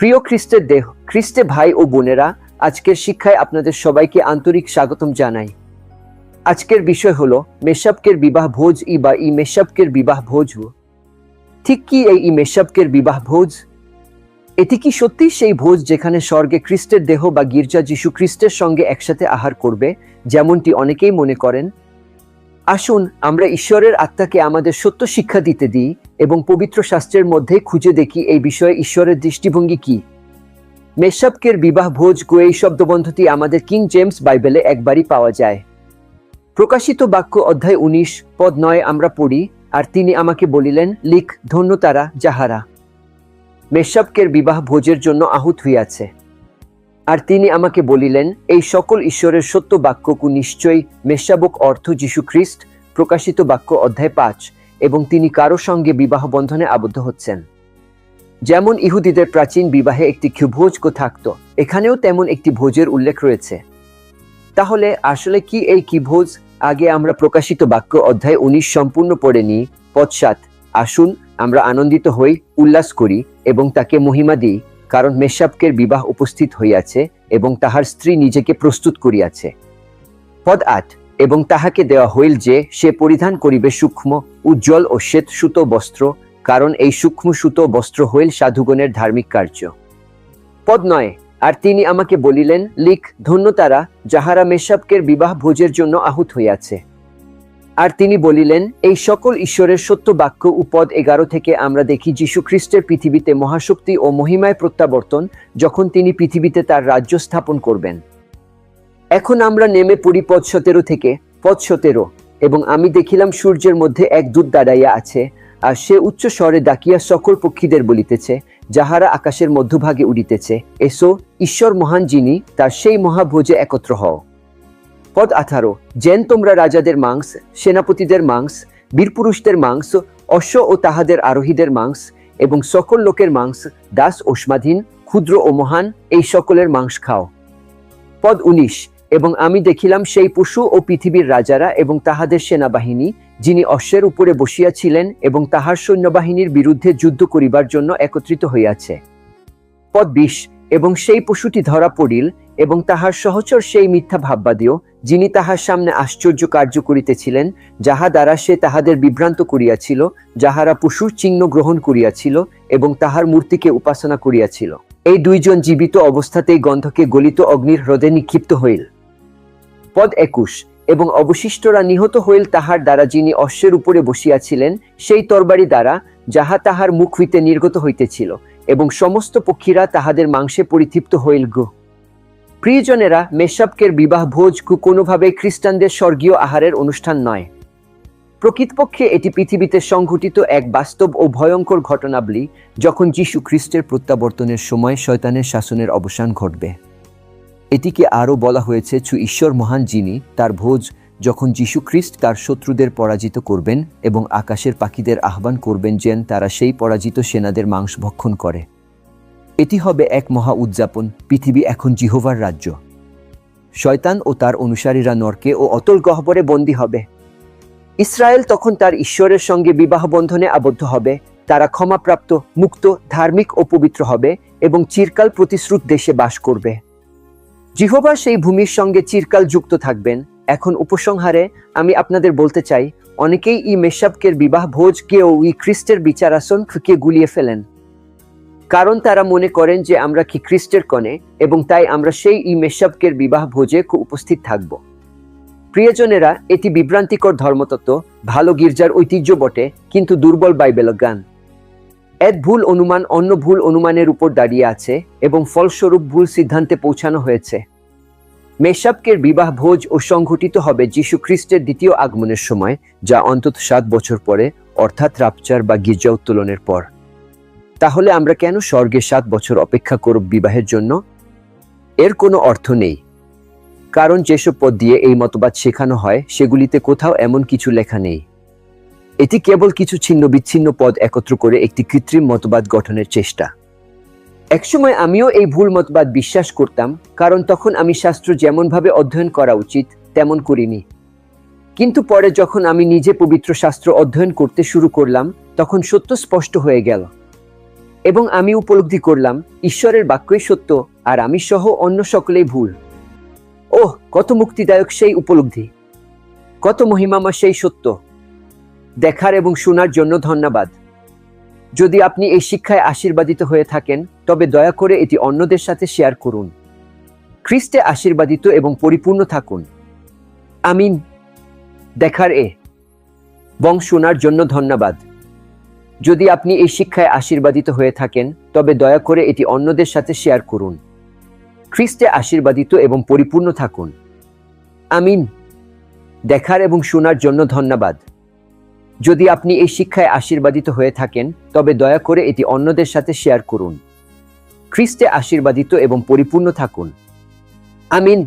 প্রিয় খ্রিস্টের দেহ, খ্রিস্টে ভাই ও বোনেরা, আজকের শিক্ষায় আপনাদের সবাইকে আন্তরিক স্বাগতম জানাই। আজকের বিষয় হলো, মেশাবকের বিবাহ ভোজ ই বা ই মেশাবকের বিবাহ ভোজ। ঠিক কি এই ই মেশাবকের বিবাহ ভোজ? এটি কি সত্যি সেই ভোজ যেখানে স্বর্গে খ্রিস্টের দেহ বা গির্জা যীশু খ্রিস্টের সঙ্গে একসাথে আহার করবে, যেমনটি অনেকেই মনে করেন? আসুন, আমরা ঈশ্বরের আত্মাকে আমাদের সত্য শিক্ষা দিতে দিই এবং পবিত্র শাস্ত্রের মধ্যে খুঁজে দেখি এই বিষয়ে ঈশ্বরের দৃষ্টিভঙ্গি কি। মেশাবকের বিবাহ ভোজ গো এই শব্দবন্ধটি আমাদের কিং জেমস বাইবেলে একবারই পাওয়া যায়। প্রকাশিত বাক্য অধ্যায় উনিশ, পদ নয় আমরা পড়ি, আর তিনি আমাকে বলিলেন, লিখ ধন্য তারা যাহারা। মেশাবকের বিবাহ ভোজের জন্য আহুত হইয়াছে। আর তিনি আমাকে বলিলেন, এই সকল ঈশ্বরের সত্য বাক্যকু নিশ্চয়ই মেষাবক অর্থ যীশু খ্রিস্ট, প্রকাশিত বাক্য অধ্যায় পাঁচ, এবং তিনি কারও সঙ্গে বিবাহ বন্ধনে আবদ্ধ হচ্ছেন। যেমন ইহুদিদের প্রাচীন বিবাহে একটি ক্ষুভোজক থাকত, এখানেও তেমন একটি ভোজের উল্লেখ রয়েছে। তাহলে আসলে কি এই কি ভোজ আগে আমরা প্রকাশিত বাক্য অধ্যায় উনিশ সম্পূর্ণ পড়ে নিই পশ্চাৎ আসুন আমরা আনন্দিত হই, উল্লাস করি, এবং তাকে মহিমা দিই। কারণ মেষাবকের বিবাহ উপস্থিত হইয়াছে এবং তাহার স্ত্রী নিজেকে প্রস্তুত করিয়াছে। পদ আট, এবং তাহাকে দেওয়া হইল যে সে পরিধান করিবে সূক্ষ্ম, উজ্জ্বল ও শ্বেত সুতো বস্ত্র, কারণ এই সূক্ষ্ম সুতো বস্ত্র হইল সাধুগণের ধার্মিক কার্য। পদ নয়, আর তিনি আমাকে বলিলেন, লিখ, ধন্য তারা যাহারা মেষাবকের বিবাহ ভোজের জন্য আহুত হইয়াছে। আর তিনি বলিলেন, এই সকল ঈশ্বরের সত্য বাক্য উপদ এগারো থেকে আমরা দেখি যীশু খ্রিস্টের পৃথিবীতে মহাশক্তি ও মহিমায় প্রত্যাবর্তন যখন তিনি পৃথিবীতে তার রাজ্য স্থাপন করবেন। এখন আমরা নেমে পড়ি পদ সতেরো থেকে। পদ সতেরো, এবং আমি দেখিলাম সূর্যের মধ্যে এক দূত দাঁড়াইয়া আছে, আর সে উচ্চ স্বরে ডাকিয়া সকল পক্ষীদের বলিতেছে, যাহারা আকাশের মধ্যভাগে উড়িতেছে, এসো, ঈশ্বর মহান যিনি, তার সেই মহাভোজে একত্র হও। পদ আঠারো, জেন তোমরা রাজাদের মাংস, সেনাপতিদের মাংস, বীরপুরুষদের মাংস, অশ্ব ও তাহাদের আরোহীদের মাংস এবং সকল লোকের মাংস, দাস ও স্বাধীন, ক্ষুদ্র ও মহান, এই সকলের মাংস খাও। পদ উনিশ, এবং আমি দেখিলাম সেই পশু ও পৃথিবীর রাজারা এবং তাহাদের সেনাবাহিনী, যিনি অশ্বের উপরে বসিয়াছিলেন এবং তাহার সৈন্যবাহিনীর বিরুদ্ধে যুদ্ধ করিবার জন্য একত্রিত হইয়াছে। পদ বিশ, এবং সেই পশুটি ধরা পড়িল এবং তাহার সহচর সেই মিথ্যা ভাববাদীয় যিনি তাহার সামনে আশ্চর্য কার্য করিতেছিলেন, যাহা দ্বারা সে তাহাদের বিভ্রান্ত করিয়াছিল, যাহারা পশুর চিহ্ন গ্রহণ করিয়াছিল এবং তাহার মূর্তিকে উপাসনা করিয়াছিল। এই দুইজন জীবিত অবস্থাতেই গন্ধকে গলিত অগ্নির হ্রদে নিক্ষিপ্ত হইল। পদ একুশ, এবং অবশিষ্টরা নিহত হইল তাহার দ্বারা যিনি অশ্বের উপরে বসিয়াছিলেন, সেই তরবারি দ্বারা, যাহা তাহার মুখ হইতে নির্গত হইতেছিল, এবং সমস্ত পক্ষীরা তাহাদের মাংসে পরিতৃপ্ত হইল গো প্রিয়জনেরা মেশাবকের বিবাহ ভোজ কোনোভাবে খ্রিস্টানদের স্বর্গীয় আহারের অনুষ্ঠান নয়। প্রকৃতপক্ষে এটি পৃথিবীতে সংঘটিত এক বাস্তব ও ভয়ঙ্কর ঘটনাবলী যখন যীশু খ্রিস্টের প্রত্যাবর্তনের সময় শয়তানের শাসনের অবসান ঘটবে। এটিকে আরও বলা হয়েছে, ছু ঈশ্বর মহান যিনি, তার ভোজ যখন যীশু খ্রিস্ট তার শত্রুদের পরাজিত করবেন এবং আকাশের পাখিদের আহ্বান করবেন যেন তারা সেই পরাজিত সেনাদের মাংস ভক্ষণ করে। এটি হবে এক মহা উদযাপন, পৃথিবী এখন জিহোভার রাজ্য। শয়তান ও তার অনুসারীরা নরকে ও অতল গহ্বরে বন্দী হবে। ইসরায়েল তখন তার ঈশ্বরের সঙ্গে বিবাহ বন্ধনে আবদ্ধ হবে, তারা ক্ষমাপ্রাপ্ত, মুক্ত, ধার্মিক ও পবিত্র হবে এবং চিরকাল প্রতিশ্রুত দেশে বাস করবে। জিহোবা সেই ভূমির সঙ্গে চিরকাল যুক্ত থাকবেন। এখন উপসংহারে আমি আপনাদের বলতে চাই, অনেকেই ই মেশাবকের বিবাহ ভোজ কেউ ই খ্রিস্টের বিচারাসন গুলিয়ে ফেলেন। কারণ তারা মনে করেন যে আমরা কি খ্রিস্টের কনে, এবং তাই আমরা সেই ই মেশাবকের বিবাহ ভোজে উপস্থিত থাকব। প্রিয়জনেরা, এটি বিভ্রান্তিকর ধর্মতত্ত্ব, ভালো গির্জার ঐতিহ্য বটে, কিন্তু দুর্বল বাইবেল জ্ঞান। এক ভুল অনুমান অন্য ভুল অনুমানের উপর দাঁড়িয়ে আছে, এবং ফলস্বরূপ ভুল সিদ্ধান্তে পৌঁছানো হয়েছে। মেশাবকের বিবাহ ভোজ ও সংঘটিত হবে যীশু খ্রিস্টের দ্বিতীয় আগমনের সময়, যা অন্তত সাত বছর পরে, অর্থাৎ রাপচার বা গির্জা উত্তোলনের পর। তাহলে আমরা কেন স্বর্গে সাত বছর অপেক্ষা করব বিবাহের জন্য? এর কোনো অর্থ নেই। কারণ যেসব পদ দিয়ে এই মতবাদ শেখানো হয়, সেগুলিতে কোথাও এমন কিছু লেখা নেই। এটি কেবল কিছু ছিন্ন বিচ্ছিন্ন পদ একত্র করে একটি কৃত্রিম মতবাদ গঠনের চেষ্টা। একসময় আমিও এই ভুল মতবাদ বিশ্বাস করতাম, কারণ তখন আমি শাস্ত্র যেমনভাবে অধ্যয়ন করা উচিত, তেমন করিনি। কিন্তু পরে যখন আমি নিজে পবিত্র শাস্ত্র অধ্যয়ন করতে শুরু করলাম, তখন সত্য স্পষ্ট হয়ে গেল। এবং আমি উপলব্ধি করলাম, ঈশ্বরের বাক্যই সত্য আর আমি সহ অন্য সকলেই ভুল। ওহ, কত মুক্তিদায়ক সেই উপলব্ধি! কত মহিমাময় সেই সত্য! দেখার এবং শোনার জন্য ধন্যবাদ। যদি আপনি এই শিক্ষায় আশীর্বাদিত হয়ে থাকেন, তবে দয়া করে এটি অন্যদের সাথে শেয়ার করুন। খ্রিস্টে আশীর্বাদিত এবং পরিপূর্ণ থাকুন। আমিন। দেখার এ। বং শোনার জন্য ধন্যবাদ। যদি আপনি এই শিক্ষায় আশীর্বাদিত হয়ে থাকেন, তবে দয়া করে এটি অন্যদের সাথে শেয়ার করুন। খ্রিস্টে আশীর্বাদিত এবং পরিপূর্ণ থাকুন। আমিন। দেখার এবং শোনার জন্য ধন্যবাদ। যদি আপনি এই শিক্ষায় আশীর্বাদিত হয়ে থাকেন, তবে দয়া করে এটি অন্যদের সাথে শেয়ার করুন। খ্রিস্টে আশীর্বাদিত এবং পরিপূর্ণ থাকুন। আমিন।